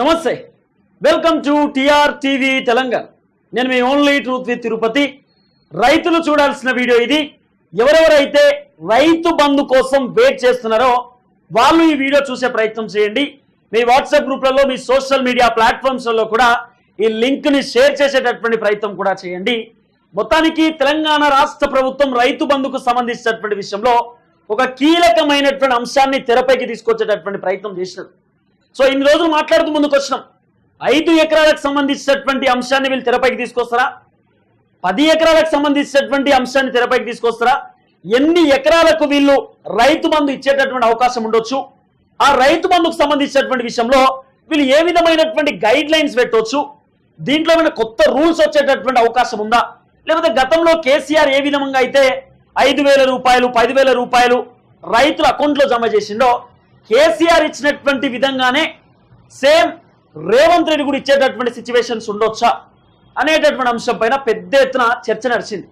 నమస్తే. Welcome to TR TV Telangana. నేను మీ ఓన్లీ ట్రూత్ విత్ తిరుపతి. రైతులు చూడాల్సిన వీడియో ఇది. ఎవరెవరైతే రైతు బంధు కోసం వెయిట్ చేస్తున్నారో వాళ్ళు ఈ వీడియో చూసే ప్రయత్నం చేయండి. మీ వాట్సాప్ గ్రూప్లలో మీ సోషల్ మీడియా ప్లాట్ఫామ్స్లలో కూడా ఈ లింక్ని షేర్ చేసేటటువంటి ప్రయత్నం కూడా చేయండి. మొత్తానికి తెలంగాణ రాష్ట్ర ప్రభుత్వం రైతు బంధుకు సంబంధించినటువంటి విషయంలో ఒక కీలకమైనటువంటి అంశాన్ని తెరపైకి తీసుకొచ్చేటటువంటి ప్రయత్నం చేసినారు సో ఇన్ని రోజులు మాట్లాడుతూ ముందుకు వచ్చినాం ఐదు ఎకరాలకు సంబంధించినటువంటి అంశాన్ని వీళ్ళు తెరపైకి తీసుకొస్తారా? పది ఎకరాలకు సంబంధించినటువంటి అంశాన్ని తెరపైకి తీసుకొస్తారా? ఎన్ని ఎకరాలకు వీళ్ళు రైతు బంధు ఇచ్చేటటువంటి అవకాశం ఉండొచ్చు? ఆ రైతు బంధుకు సంబంధించినటువంటి విషయంలో వీళ్ళు ఏ విధమైనటువంటి గైడ్ లైన్స్ పెట్టవచ్చు దీంట్లో ఏమైనా కొత్త రూల్స్ వచ్చేటటువంటి అవకాశం ఉందా? లేకపోతే గతంలో కేసీఆర్ ఏ విధంగా అయితే ఐదు వేల రూపాయలు పదివేల రూపాయలు రైతుల అకౌంట్లో జమ చేసిండో కేసీఆర్ ఇచ్చినటువంటి విధంగానే సేమ్ రేవంత్ రెడ్డి కూడా ఇచ్చేటటువంటి సిచ్యువేషన్స్ ఉండొచ్చా అనేటటువంటి అంశం పైన పెద్ద ఎత్తున చర్చ నడిచింది.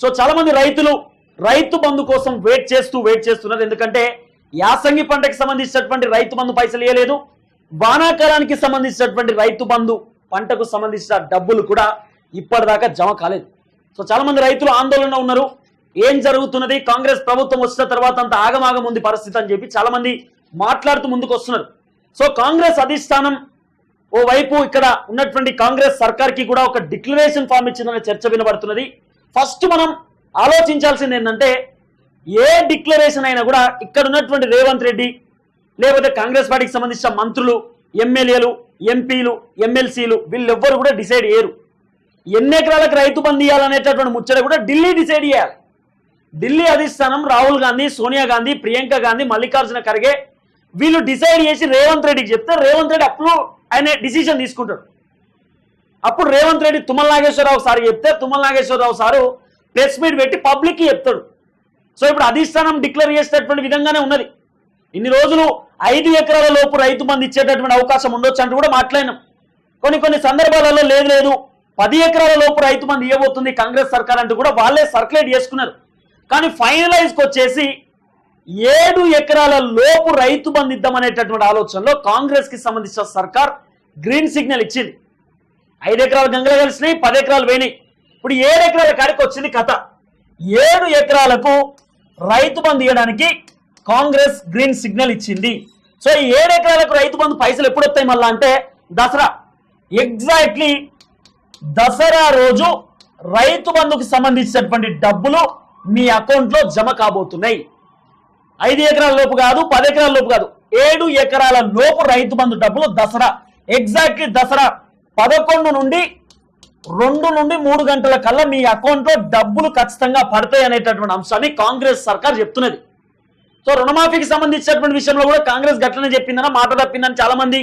సో చాలామంది రైతులు రైతు బంధు కోసం వెయిట్ చేస్తూ వెయిట్ చేస్తున్నారు. ఎందుకంటే యాసంగి పంటకి సంబంధించినటువంటి రైతు బంధు పైసలు ఇవ్వలేదు వానాకాలానికి సంబంధించినటువంటి రైతు బంధు పంటకు సంబంధించిన డబ్బులు కూడా ఇప్పటిదాకా జమ కాలేదు. సో చాలామంది రైతులు ఆందోళన ఉన్నారు. ఏం జరుగుతున్నది? కాంగ్రెస్ ప్రభుత్వం వచ్చిన తర్వాత అంత ఆగమాగం ఉంది పరిస్థితి అని చెప్పి చాలామంది మాట్లాడుతూ ముందుకు వస్తున్నారు సో కాంగ్రెస్ అధిష్టానం ఓ వైపు ఇక్కడ ఉన్నటువంటి కాంగ్రెస్ సర్కార్కి కూడా ఒక డిక్లరేషన్ ఫామ్ ఇచ్చిందనే చర్చ వినబడుతున్నది. ఫస్ట్ మనం ఆలోచించాల్సింది ఏంటంటే ఏ డిక్లరేషన్ అయినా కూడా ఇక్కడ ఉన్నటువంటి రేవంత్ రెడ్డి లేకపోతే కాంగ్రెస్ పార్టీకి సంబంధించిన మంత్రులు ఎమ్మెల్యేలు ఎంపీలు ఎమ్మెల్సీలు వీళ్ళెవ్వరు కూడా డిసైడ్ చేయరు ఎన్ని ఎకరాలకు రైతు బంద్ ఇవ్వాలనేటటువంటి ముచ్చట కూడా ఢిల్లీ డిసైడ్ చేయాలి. ఢిల్లీ అధిష్టానం రాహుల్ గాంధీ సోనియా గాంధీ ప్రియాంక గాంధీ మల్లికార్జున ఖర్గే వీళ్ళు డిసైడ్ చేసి రేవంత్ రెడ్డికి చెప్తే రేవంత్ రెడ్డి అప్పుడు ఆయన డిసిషన్ తీసుకుంటాడు. అప్పుడు రేవంత్ రెడ్డి తుమ్మల నాగేశ్వరరావు సార్ చెప్తే Tummala Nageswara Rao sir press meet పెట్టి పబ్లిక్కి చెప్తాడు. సో ఇప్పుడు అధిష్టానం డిక్లేర్ చేసేటటువంటి విధంగానే ఉన్నది. ఇన్ని రోజులు ఐదు ఎకరాల లోపు రైతు మంది ఇచ్చేటటువంటి అవకాశం ఉండొచ్చు అంటూ కూడా మాట్లాడినాం. కొన్ని కొన్ని సందర్భాలలో లేదు లేదు పది ఎకరాల లోపు రైతు మంది ఇవ్వబోతుంది కాంగ్రెస్ సర్కార్ అంటూ కూడా వాళ్ళే సర్క్యులేట్ చేసుకున్నారు. కానీ ఫైనలైజ్కి వచ్చేసి ఏడు ఎకరాల లోపు రైతు బంధు ఇద్దామనేటటువంటి ఆలోచనలో కాంగ్రెస్కి సంబంధించిన సర్కార్ గ్రీన్ సిగ్నల్ ఇచ్చింది. ఐదు ఎకరాలు గంగలు కలిసినాయి పది ఎకరాలు పోయినాయి. ఇప్పుడు ఏడు ఎకరాల కాడికి వచ్చింది కథ. ఏడు ఎకరాలకు రైతు బంధు ఇవ్వడానికి కాంగ్రెస్ గ్రీన్ సిగ్నల్ ఇచ్చింది. సో ఈ ఏడు ఎకరాలకు రైతు బంధు పైసలు ఎప్పుడు వస్తాయి మళ్ళా అంటే దసరా. ఎగ్జాక్ట్లీ దసరా రోజు రైతు బంధుకు సంబంధించినటువంటి డబ్బులు మీ అకౌంట్లో జమ కాబోతున్నాయి. ఐదు ఎకరాల లోపు కాదు పది ఎకరాల లోపు కాదు. ఏడు ఎకరాల లోపు రైతు బంధు డబ్బులు దసరా. ఎగ్జాక్ట్లీ దసరా పదకొండు నుండి రెండు నుండి మూడు గంటల కల్లా మీ అకౌంట్లో డబ్బులు ఖచ్చితంగా పడతాయి అనేటటువంటి అంశాన్ని కాంగ్రెస్ సర్కార్ చెప్తున్నది. సో రుణమాఫీకి సంబంధించినటువంటి విషయంలో కూడా కాంగ్రెస్ గట్లనే చెప్పిందని మాట తప్పిందని చాలా మంది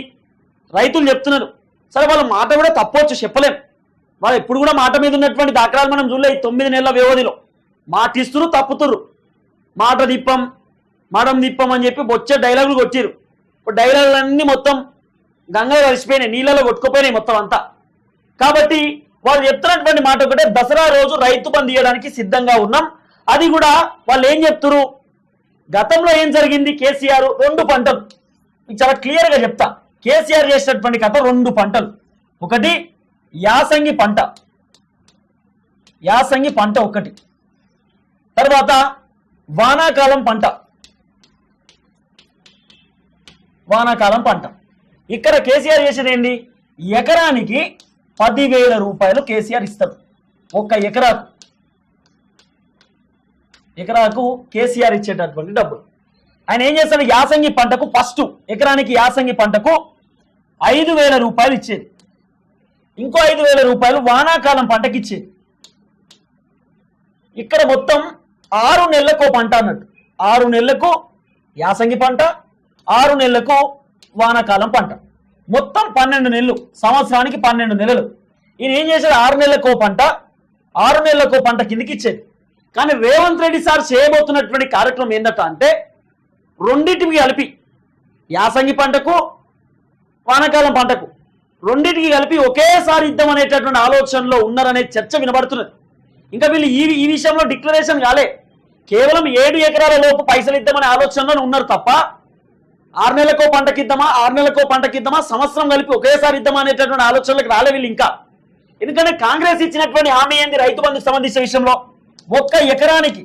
రైతులు చెప్తున్నారు. సరే వాళ్ళ మాట కూడా తప్పవచ్చు చెప్పలేం. వాళ్ళు ఎప్పుడు కూడా మాట మీద ఉన్నటువంటి దాఖలాలు మనం చూడలే ఈ తొమ్మిది నెలల వ్యవధిలో. మాటిస్తురు తప్పుతురు. మాట దిప్పం మడం దిప్పం అని చెప్పి వచ్చే డైలాగులు కొట్టిరు ఇప్పుడు డైలాగులు అన్నీ మొత్తం గంగలో కలిసిపోయినాయి నీళ్ళలో కొట్టుకుపోయినాయి మొత్తం అంతా. కాబట్టి వాళ్ళు చెప్తున్నటువంటి మాట ఒకటే దసరా రోజు రైతు బంద్ ఇవ్వడానికి సిద్ధంగా ఉన్నాం. అది కూడా వాళ్ళు ఏం చెప్తురు గతంలో ఏం జరిగింది? కేసీఆర్ రెండు పంటలు. చాలా క్లియర్గా చెప్తా. కేసీఆర్ చేసినటువంటి కథ రెండు పంటలు. ఒకటి యాసంగి పంట. యాసంగి పంట ఒకటి. తర్వాత వానాకాలం పంట. వానాకాలం పంట. ఇక్కడ కేసీఆర్ చేసేది ఏంటి ఎకరానికి పదివేల రూపాయలు కేసీఆర్ ఇస్తారు ఒక్క ఎకరాకు. ఎకరాకు కేసీఆర్ ఇచ్చేటటువంటి డబ్బులు. ఆయన ఏం చేస్తాడు? యాసంగి పంటకు ఫస్ట్ ఎకరానికి యాసంగి పంటకు ఐదు వేల రూపాయలు ఇచ్చేది. ఇంకో ఐదు వేల రూపాయలు వానాకాలం పంటకి ఇచ్చేది. ఇక్కడ మొత్తం ఆరు నెలలకు పంట అన్నట్టు. ఆరు నెలలకు యాసంగి పంట ఆరు నెలలకు వానాకాలం పంట. మొత్తం పన్నెండు నెలలు సంవత్సరానికి పన్నెండు నెలలు. ఈయన ఏం చేశాడు? ఆరు నెలలకు పంట ఆరు నెలలకు పంట కిందకి ఇచ్చేది. కానీ రేవంత్ రెడ్డి సార్ చేయబోతున్నటువంటి కార్యక్రమం ఏందట అంటే రెండింటికి కలిపి యాసంగి పంటకు వానాకాలం పంటకు రెండింటికి కలిపి ఒకేసారి ఇద్దాం అనేటటువంటి ఆలోచనలో ఉన్నారనే చర్చ వినబడుతున్నది. ఇంకా వీళ్ళు ఈ ఈ విషయంలో డిక్లరేషన్ కాలే. కేవలం ఏడు ఎకరాల లోపు పైసలు ఇద్దామనే ఆలోచనలో ఉన్నారు తప్ప ఆరు నెలలకో పంటకి ఇద్దామా? ఆరు నెలలకో పంటకి ఇద్దామా? సంవత్సరం కలిపి ఒకేసారి ఇద్దామా అనేటటువంటి ఆలోచనలకు రాలే వీళ్ళు ఇంకా ఎందుకంటే కాంగ్రెస్ ఇచ్చినటువంటి హామీ ఏంది? రైతు బంధుకు సంబంధించిన విషయంలో. ఒక్క ఎకరానికి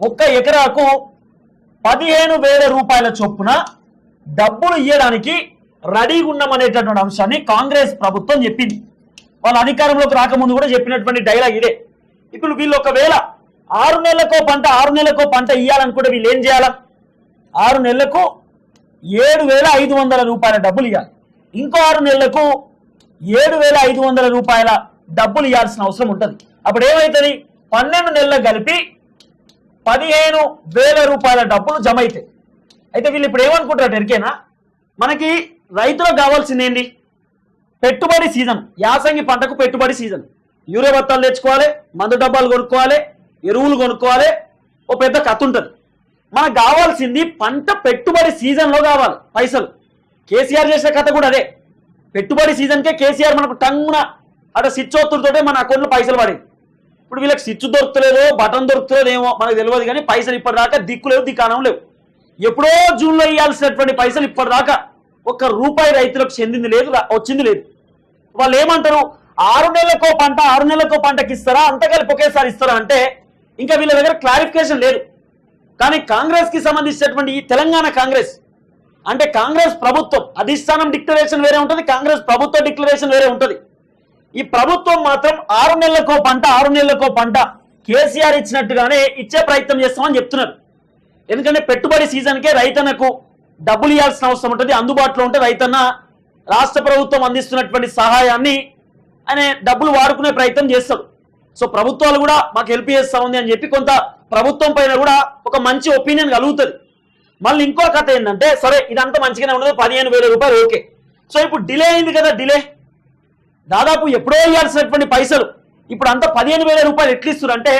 ఒక్క ఎకరాకు పదిహేను వేల రూపాయల చొప్పున డబ్బులు ఇవ్వడానికి రెడీగా ఉన్నామనేటటువంటి అంశాన్ని కాంగ్రెస్ ప్రభుత్వం చెప్పింది. వాళ్ళ అధికారంలోకి రాకముందు కూడా చెప్పినటువంటి డైలాగ్ ఇదే. ఇప్పుడు వీళ్ళు ఒకవేళ ఆరు నెలలకో పంట ఆరు నెలలకో పంట ఇవ్వాలనుకుంటే వీళ్ళు ఏం చేయాలా? ఆరు నెలలకు ఏడు వేల ఐదు వందల రూపాయల డబ్బులు ఇవ్వాలి ఇంకో ఆరు నెలలకు ఏడు వేల ఐదు వందల రూపాయల డబ్బులు ఇవ్వాల్సిన అవసరం ఉంటుంది. అప్పుడు ఏమవుతుంది పన్నెండు నెలలు కలిపి పదిహేను వేల రూపాయల డబ్బులు జమ అవుతాయి అయితే వీళ్ళు ఇప్పుడు ఏమనుకుంటారు ఎరికేనా మనకి రైతులకు కావాల్సింది ఏంటి పెట్టుబడి సీజన్. యాసంగి పంటకు పెట్టుబడి సీజన్. యూరియా బత్తాలు తెచ్చుకోవాలి మందు డబ్బాలు కొనుక్కోవాలి ఎరువులు కొనుక్కోవాలి ఓ పెద్ద కథ ఉంటుంది. మనకు కావాల్సింది పంట పెట్టుబడి సీజన్లో కావాలి పైసలు. కేసీఆర్ చేసే కథ కూడా అదే. పెట్టుబడి సీజన్కే కేసీఆర్ మనకు టంగున అటు స్విచ్ మన అకౌంట్లో పైసలు పడింది. ఇప్పుడు వీళ్ళకి స్విచ్ దొరుకుతలేదో బటన్ దొరుకుతలేదో ఏమో మనకు తెలియదు కానీ పైసలు ఇప్పటిదాకా దిక్కు లేవు దిక్కానం లేవు. ఎప్పుడో జూన్లో ఇవ్వాల్సినటువంటి పైసలు ఇప్పటిదాకా ఒక్క రూపాయి రైతులకు చెందింది లేదు వచ్చింది లేదు. వాళ్ళు ఏమంటారు? ఆరు నెలలకో పంట ఆరు నెలలకో పంటకి ఇస్తారా అంత కలిపి ఒకేసారి ఇస్తారా? అంటే ఇంకా వీళ్ళ దగ్గర క్లారిఫికేషన్ లేదు. కానీ కాంగ్రెస్కి సంబంధించినటువంటి ఈ తెలంగాణ కాంగ్రెస్ అంటే కాంగ్రెస్ ప్రభుత్వం అధిష్టానం డిక్లరేషన్ వేరే ఉంటుంది కాంగ్రెస్ ప్రభుత్వ డిక్లరేషన్ వేరే ఉంటుంది. ఈ ప్రభుత్వం మాత్రం ఆరు నెలలకో పంట ఆరు నెలలకో పంట కేసీఆర్ ఇచ్చినట్టుగానే ఇచ్చే ప్రయత్నం చేస్తామని చెప్తున్నారు. ఎందుకంటే పెట్టుబడి సీజన్కే రైతన్నకు డబ్బులు ఇవ్వాల్సిన అవసరం ఉంటుంది అందుబాటులో ఉంటే రైతన్న రాష్ట్ర ప్రభుత్వం అందిస్తున్నటువంటి సహాయాన్ని ఆయన డబ్బులు వాడుకునే ప్రయత్నం చేస్తారు సో ప్రభుత్వాలు కూడా మాకు హెల్ప్ చేస్తా ఉంది అని చెప్పి కొంత ప్రభుత్వం పైన కూడా ఒక మంచి ఒపీనియన్ కలుగుతుంది. మళ్ళీ ఇంకో కథ ఏంటంటే సరే ఇదంతా మంచిగానే ఉండదు పదిహేను వేల రూపాయలు ఓకే. సో ఇప్పుడు డిలే అయింది కదా డిలే? దాదాపు ఎప్పుడో ఇవ్వాల్సినటువంటి పైసలు. ఇప్పుడు అంతా పదిహేను వేల రూపాయలు ఎట్లు ఇస్తారు అంటే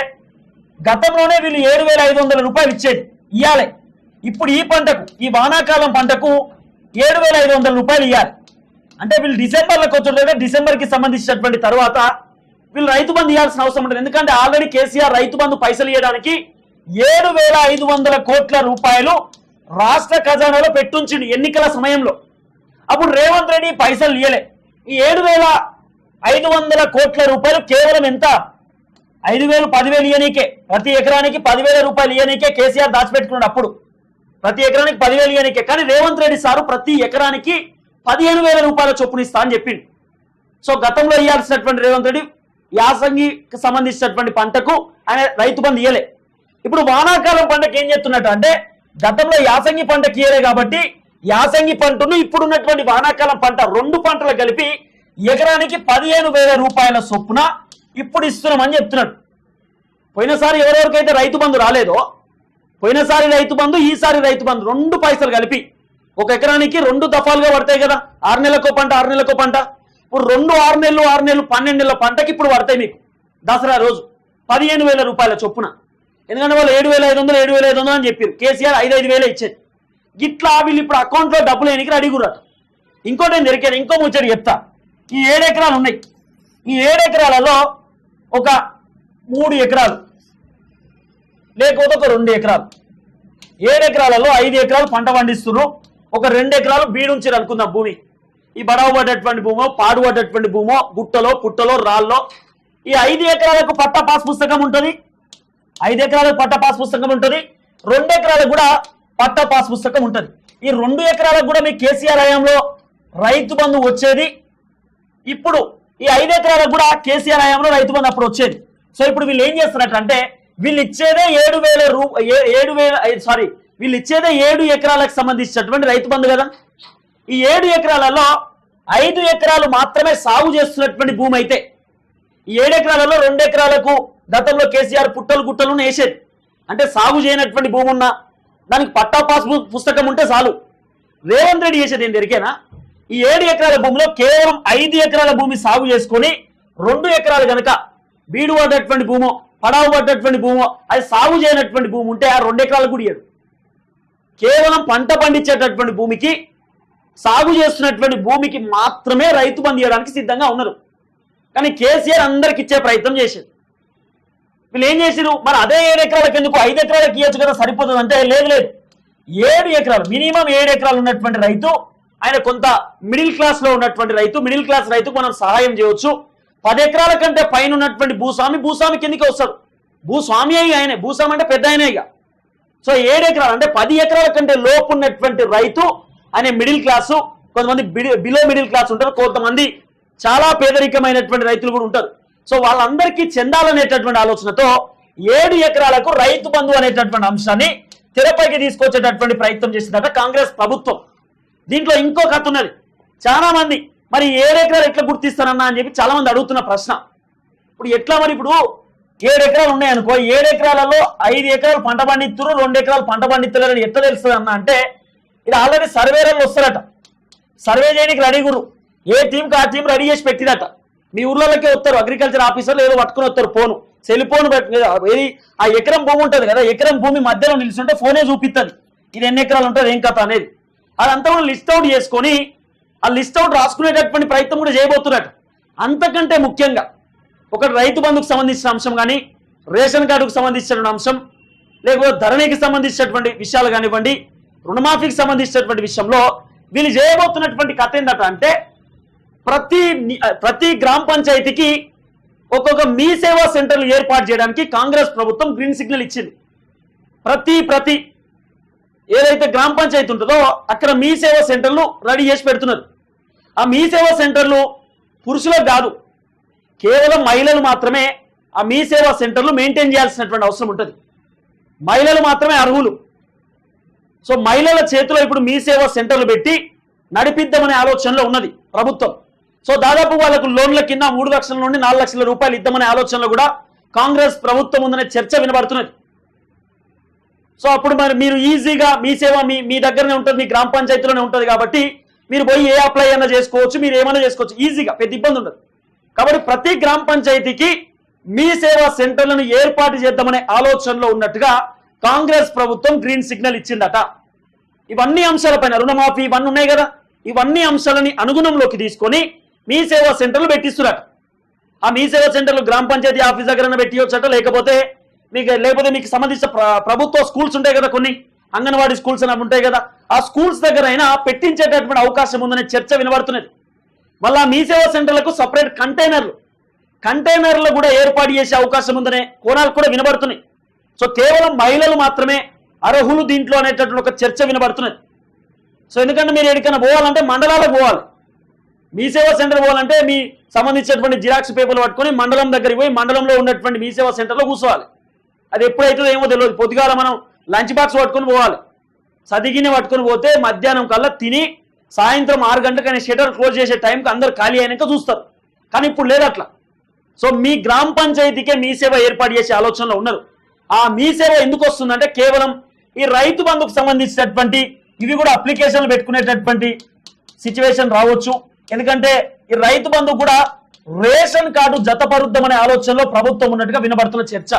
గతంలోనే వీళ్ళు ఏడు వేల ఐదు వందల రూపాయలు ఇచ్చేది ఇవ్వాలి ఇప్పుడు ఈ పంటకు ఈ వానాకాలం పంటకు ఏడు వేల ఐదు వందల రూపాయలు ఇవ్వాలి అంటే వీళ్ళు డిసెంబర్లోకి వచ్చే డిసెంబర్కి సంబంధించినటువంటి తర్వాత వీళ్ళు రైతు బంధు ఇవ్వాల్సిన అవసరం ఉంటుంది ఎందుకంటే ఆల్రెడీ కేసీఆర్ రైతు బంధు పైసలు ఇవ్వడానికి ఏడు వేల ఐదు వందల కోట్ల రూపాయలు రాష్ట్ర ఖజానాలో పెట్టుంచిండు ఎన్నికల సమయంలో. అప్పుడు రేవంత్ రెడ్డి పైసలు ఇయ్యలే. ఈ ఏడు వేల ఐదు వందల కోట్ల రూపాయలు కేవలం ఎంత? ఐదు వేలు పదివేలు ఇయనీకే ప్రతి ఎకరానికి పదివేల రూపాయలు ఇయనీకే కేసీఆర్ దాచిపెట్టుకున్నాడు అప్పుడు. ప్రతి ఎకరానికి పదివేలు ఇయనీకే కానీ రేవంత్ రెడ్డి సారు ప్రతి ఎకరానికి పదిహేను వేల రూపాయల చొప్పున ఇస్తా అని చెప్పిండు. సో గతంలో ఇవ్వాల్సినటువంటి రేవంత్ రెడ్డి యాసంగికి సంబంధించినటువంటి పంటకు ఆయన రైతు బంధు ఇయ్యలే. ఇప్పుడు వానాకాలం పంటకు ఏం చేస్తున్నట్టు అంటే గతంలో యాసంగి పంటకి ఇయ్యలే కాబట్టి యాసంగి పంటను ఇప్పుడున్నటువంటి వానాకాలం పంట రెండు పంటలు కలిపి ఎకరానికి పదిహేను వేల రూపాయల చొప్పున ఇప్పుడు ఇస్తున్నామని చెప్తున్నాడు. పోయినసారి ఎవరెవరికైతే రైతు బంధు రాలేదో పోయినసారి రైతు బంధు ఈసారి రైతు బంధు రెండు పైసలు కలిపి ఒక ఎకరానికి రెండు దఫాలుగా పడతాయి కదా. ఆరు నెలలకో పంట ఆరు నెలలకో పంట. ఇప్పుడు రెండు ఆరు నెలలు ఆరు నెలలు పన్నెండు నెలల పంటకి ఇప్పుడు పడతాయి మీకు. దసరా రోజు పదిహేను వేల రూపాయల చొప్పున. ఎందుకంటే వాళ్ళు ఏడు వేల ఐదు వందలు ఏడు వేల ఐదు వందలు అని చెప్పారు. కేసీఆర్ ఐదు ఐదు వేలే ఇచ్చేది గిట్లా వీళ్ళు ఇప్పుడు అకౌంట్లో డబ్బులు వేయడానికి అడిగురట ఇంకోటి ఏం దొరికారు ఇంకో ముచ్చట చెప్తా. ఈ ఏడు ఎకరాలు ఉన్నాయి. ఈ ఏడు ఎకరాలలో ఒక మూడు ఎకరాలు లేకపోతే ఒక రెండు ఎకరాలు. ఏడు ఎకరాలలో ఐదు ఎకరాలు పంట పండిస్తున్నారు. ఒక రెండు ఎకరాలు బీడుంచారు అనుకుందాం భూమి. ఈ బడవ పడ్డటువంటి భూమో పాడు భూమో గుట్టలో పుట్టలో రాళ్ళలో ఈ ఐదు ఎకరాలకు పట్ట పాస్ పుస్తకం ఉంటుంది. ఐదు ఎకరాలకు పట్ట పాస్ పుస్తకం ఉంటుంది. రెండు ఎకరాలకు కూడా పట్ట పాస్ పుస్తకం ఉంటుంది. ఈ రెండు ఎకరాలకు కూడా మీ కేసీఆర్ హయాంలో రైతు బంధు వచ్చేది. ఇప్పుడు ఈ ఐదు ఎకరాలకు కూడా కేసీఆర్ హయాంలో రైతు బంధు అప్పుడు వచ్చేది. సో ఇప్పుడు వీళ్ళు ఏం చేస్తున్నట్లంటే వీళ్ళు ఇచ్చేదే ఏడు వేల రూ ఏ- ఏడు వేల సారీ వీళ్ళు ఇచ్చేదే ఏడు ఎకరాలకు సంబంధించినటువంటి రైతు బంధు కదా. ఈ ఏడు ఎకరాలలో ఐదు ఎకరాలు మాత్రమే సాగు చేస్తున్నటువంటి భూమి అయితే ఈ ఏడు ఎకరాలలో రెండు ఎకరాలకు గతంలో కేసీఆర్ పుట్టలు గుట్టలను వేసేది అంటే సాగు చేయనటువంటి భూమి ఉన్నా దానికి పట్టా పాస్ పుస్తకం ఉంటే చాలు. రేవంత్ రెడ్డి చేసేది ఏం దొరికేనా ఈ ఏడు ఎకరాల భూమిలో కేవలం ఐదు ఎకరాల భూమి సాగు చేసుకొని రెండు ఎకరాలు కనుక బీడు పడ్డటువంటి భూమో పడావు పడ్డటువంటి భూమో అది సాగు చేయనటువంటి భూమి ఉంటే ఆ రెండు ఎకరాలు కూడా కేవలం పంట పండించేటటువంటి భూమికి సాగు చేస్తున్నటువంటి భూమికి మాత్రమే రైతు బంధు ఇవ్వడానికి సిద్ధంగా ఉన్నారు. కానీ కేసీఆర్ అందరికి ఇచ్చే ప్రయత్నం చేశారు. వీళ్ళు ఏం చేశారు? మరి అదే ఏడు ఎకరాలకు ఎందుకు ఐదు ఎకరాలకు ఇవ్వచ్చు కదా సరిపోతుంది అంటే లేదు లేదు. ఏడు ఎకరాలు మినిమం ఏడు ఎకరాలు ఉన్నటువంటి రైతు ఆయన కొంత మిడిల్ క్లాస్లో ఉన్నటువంటి రైతు మిడిల్ క్లాస్ రైతుకు మనం సహాయం చేయవచ్చు పది ఎకరాల కంటే పైన ఉన్నటువంటి భూస్వామి భూస్వామి కిందకి వస్తాడు. భూస్వామి అయి ఆయనే భూస్వామి అంటే పెద్ద ఆయనే ఇక. సో ఏడు ఎకరాలు అంటే పది ఎకరాల కంటే లోపు ఉన్నటువంటి రైతు అనే మిడిల్ క్లాసు కొంతమంది బిలో మిడిల్ క్లాస్ ఉంటారు కొంతమంది చాలా పేదరికమైనటువంటి రైతులు కూడా ఉంటారు. సో వాళ్ళందరికీ చెందాలనేటటువంటి ఆలోచనతో ఏడు ఎకరాలకు రైతు బంధు అనేటటువంటి అంశాన్ని తెరపైకి తీసుకొచ్చేటటువంటి ప్రయత్నం చేసిందట కాంగ్రెస్ ప్రభుత్వం. దీంట్లో ఇంకో కథ ఉన్నది. చాలా మంది మరి ఏడు ఎకరాలు ఎట్లా గుర్తిస్తానన్నా? అని చెప్పి చాలా మంది అడుగుతున్న ప్రశ్న. ఇప్పుడు ఎట్లా మరి ఇప్పుడు ఏడు ఎకరాలు ఉన్నాయనుకో ఏడు ఎకరాలలో ఐదు ఎకరాలు పంట పండిస్తున్నారు రెండు ఎకరాలు పంట పండిస్తున్నారు ఎట్లా తెలుస్తుంది అన్న అంటే ఇది ఆల్రెడీ సర్వేలలో వస్తారట. సర్వే చేయడానికి రెడీ గురు. ఏ టీంకి ఆ టీం రెడీ చేసి పెట్టిరట. మీ ఊర్లలోకే వస్తారు అగ్రికల్చర్ ఆఫీసర్లు ఏదో పట్టుకుని వస్తారు ఫోను. సెల్ ఫోన్ ఏది ఆ ఎకరం భూమి ఉంటుంది కదా ఎకరం భూమి మధ్యలో నిలుచుంటే ఫోనే చూపిస్తుంది ఇది ఎన్ని ఎకరాలు ఉంటుంది ఏం కథ అనేది. అదంతా కూడా లిస్ట్ అవుట్ చేసుకొని ఆ లిస్ట్ అవుట్ రాసుకునేటటువంటి ప్రయత్నం కూడా చేయబోతున్నట్టు అంతకంటే ముఖ్యంగా ఒక రైతు బంధుకు సంబంధించిన అంశం కానీ రేషన్ కార్డుకు సంబంధించిన అంశం లేకపోతే ధరణికి సంబంధించినటువంటి విషయాలు కానివ్వండి రుణమాఫీకి సంబంధించినటువంటి విషయంలో వీళ్ళు చేయబోతున్నటువంటి కథ ఏంటట అంటే ప్రతి ప్రతి గ్రామ పంచాయతీకి ఒక్కొక్క మీ సేవా సెంటర్లు ఏర్పాటు చేయడానికి కాంగ్రెస్ ప్రభుత్వం గ్రీన్ సిగ్నల్ ఇచ్చింది. ప్రతి ప్రతి ఏదైతే గ్రామ పంచాయతీ ఉంటుందో అక్కడ మీ సేవా సెంటర్లు రెడీ చేసి పెడుతున్నారు. ఆ మీ సేవా సెంటర్లు పురుషులకు కాదు కేవలం మహిళలు మాత్రమే ఆ మీ సేవా సెంటర్లు మెయింటైన్ చేయాల్సినటువంటి అవసరం ఉంటుంది. మహిళలు మాత్రమే అర్హులు. సో మహిళల చేతిలో ఇప్పుడు మీ సేవ సెంటర్లు పెట్టి నడిపిద్దామనే ఆలోచనలో ఉన్నది ప్రభుత్వం. సో దాదాపు వాళ్ళకు లోన్ల కింద మూడు లక్షల నుండి నాలుగు లక్షల రూపాయలు ఇద్దామనే ఆలోచనలో కూడా కాంగ్రెస్ ప్రభుత్వం ఉందనే చర్చ వినబడుతున్నది. సో అప్పుడు మరి మీరు ఈజీగా మీ సేవ మీ మీ దగ్గరనే ఉంటుంది మీ గ్రామ పంచాయతీలోనే ఉంటుంది కాబట్టి మీరు పోయి ఏ అప్లై అయినా చేసుకోవచ్చు మీరు ఏమైనా చేసుకోవచ్చు. ఈజీగా పెద్ద ఇబ్బంది ఉండదు. కాబట్టి ప్రతి గ్రామ పంచాయతీకి మీ సేవా సెంటర్లను ఏర్పాటు చేద్దామనే ఆలోచనలో ఉన్నట్టుగా కాంగ్రెస్ ప్రభుత్వం గ్రీన్ సిగ్నల్ ఇచ్చిందట. ఇవన్నీ అంశాలపైన రుణమాఫీ ఇవన్నీ ఉన్నాయి కదా. ఇవన్నీ అంశాలని అనుగుణంలోకి తీసుకొని మీ సేవా సెంటర్లు పెట్టిస్తున్నట ఆ మీ సేవా సెంటర్లు గ్రామ పంచాయతీ ఆఫీస్ దగ్గర పెట్టియొచ్చట లేకపోతే మీకు లేకపోతే మీకు సంబంధించిన ప్రభుత్వ స్కూల్స్ ఉంటాయి కదా కొన్ని. అంగన్వాడీ స్కూల్స్ అని ఉంటాయి కదా. ఆ స్కూల్స్ దగ్గర అయినా పెట్టించేటటువంటి అవకాశం ఉందనే చర్చ వినబడుతున్నది. మళ్ళా మీ సేవా సెంటర్లకు సపరేట్ కంటైనర్లు. కంటైనర్లు కూడా ఏర్పాటు చేసే అవకాశం ఉందనే కోణాలు కూడా వినబడుతున్నాయి. సో కేవలం మహిళలు మాత్రమే అర్హులు దీంట్లో అనేటటువంటి ఒక చర్చ వినబడుతున్నది. సో ఎందుకంటే మీరు ఎక్కడికైనా పోవాలంటే మండలాలకు పోవాలి. మీ సేవా సెంటర్ పోవాలంటే మీ సంబంధించినటువంటి జిరాక్స్ పేపర్లు పట్టుకొని మండలం దగ్గరికి పోయి మండలంలో ఉన్నటువంటి మీ సేవా సెంటర్లో కూర్చోవాలి. అది ఎప్పుడైతుందో ఏమో తెలియదు. పొద్దుగాల మనం లంచ్ బాక్స్ పట్టుకొని పోవాలి. సదిగిని పట్టుకొని పోతే మధ్యాహ్నం కల్లా తిని సాయంత్రం ఆరు గంటలకైనా షటర్ క్లోజ్ చేసే టైంకి అందరు ఖాళీ అయినాక చూస్తారు. కానీ ఇప్పుడు లేదు అట్లా. సో మీ గ్రామ పంచాయతీకే మీ సేవ ఏర్పాటు చేసే ఆలోచనలో ఉన్నారు. ఆ మీ సేవ ఎందుకు వస్తుందంటే కేవలం ఈ రైతు బంధుకు సంబంధించినటువంటి ఇవి కూడా అప్లికేషన్లు పెట్టుకునేటటువంటి సిచ్యువేషన్ రావచ్చు. ఎందుకంటే ఈ రైతు బంధు కూడా రేషన్ కార్డు జతపరుద్దామనే ఆలోచనలో ప్రభుత్వం ఉన్నట్టుగా వినబడుతున్న చర్చ.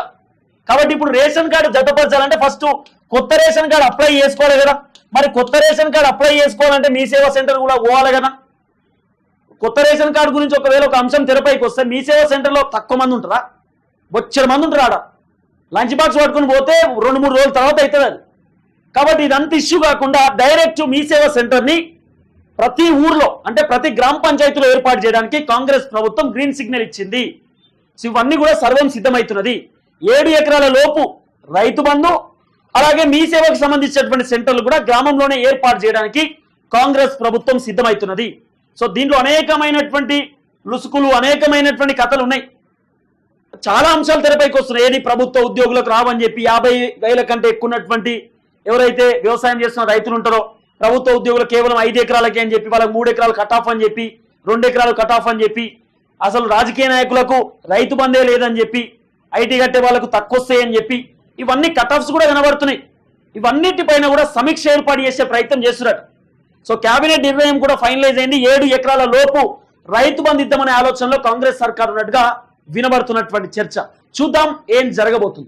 కాబట్టి ఇప్పుడు రేషన్ కార్డు జతపరచాలంటే ఫస్ట్ కొత్త రేషన్ కార్డు అప్లై చేసుకోవాలి కదా. మరి కొత్త రేషన్ కార్డు అప్లై చేసుకోవాలంటే మీ సేవా సెంటర్ కూడా పోవాలి కదా. కొత్త రేషన్ కార్డు గురించి ఒకవేళ ఒక అంశం తెరపైకి వస్తే మీ సేవా సెంటర్లో తక్కువ మంది ఉంటారా? బొచ్చర మంది ఉంటారు ఆడ? లంచ్ బాక్స్ పట్టుకుని పోతే రెండు మూడు రోజుల తర్వాత అవుతుంది అది. కాబట్టి ఇదంతా ఇష్యూ కాకుండా డైరెక్ట్ మీ సేవ సెంటర్ని ప్రతి ఊర్లో అంటే ప్రతి గ్రామ పంచాయతీలో ఏర్పాటు చేయడానికి కాంగ్రెస్ ప్రభుత్వం గ్రీన్ సిగ్నల్ ఇచ్చింది. సో ఇవన్నీ కూడా సర్వం సిద్ధమవుతున్నది. ఏడు ఎకరాల లోపు రైతు బంధు అలాగే మీ సేవకు సంబంధించినటువంటి సెంటర్లు కూడా గ్రామంలోనే ఏర్పాటు చేయడానికి కాంగ్రెస్ ప్రభుత్వం సిద్ధమవుతున్నది. సో దీంట్లో అనేకమైనటువంటి లుసుకులు అనేకమైనటువంటి కథలు ఉన్నాయి. చాలా అంశాలు తెరపైకి వస్తున్నాయి. ఏది ప్రభుత్వ ఉద్యోగులకు రావని చెప్పి యాభై వేల కంటే ఎక్కువ ఉన్నటువంటి ఎవరైతే వ్యవసాయం చేస్తున్న రైతులు ఉంటారో ప్రభుత్వ ఉద్యోగులు కేవలం ఐదు ఎకరాలకి అని చెప్పి వాళ్ళకి మూడు ఎకరాలు కట్ ఆఫ్ అని చెప్పి రెండు ఎకరాలు కట్ ఆఫ్ అని చెప్పి అసలు రాజకీయ నాయకులకు రైతు బందే లేదని చెప్పి ఐటీ కట్టే వాళ్ళకు తక్కువ వస్తాయని చెప్పి ఇవన్నీ కట్ ఆఫ్స్ కూడా కనబడుతున్నాయి. ఇవన్నిటిపైన కూడా సమీక్ష ఏర్పాటు చేసే ప్రయత్నం చేస్తున్నారు. సో కేబినెట్ నిర్ణయం కూడా ఫైనలైజ్ అయింది. ఏడు ఎకరాల లోపు రైతు బంద్ ఇద్దామనే ఆలోచనలో కాంగ్రెస్ సర్కార్ ఉన్నట్టుగా వినబడుతున్నటువంటి చర్చ. చూద్దాం ఏం జరగబోతుంది.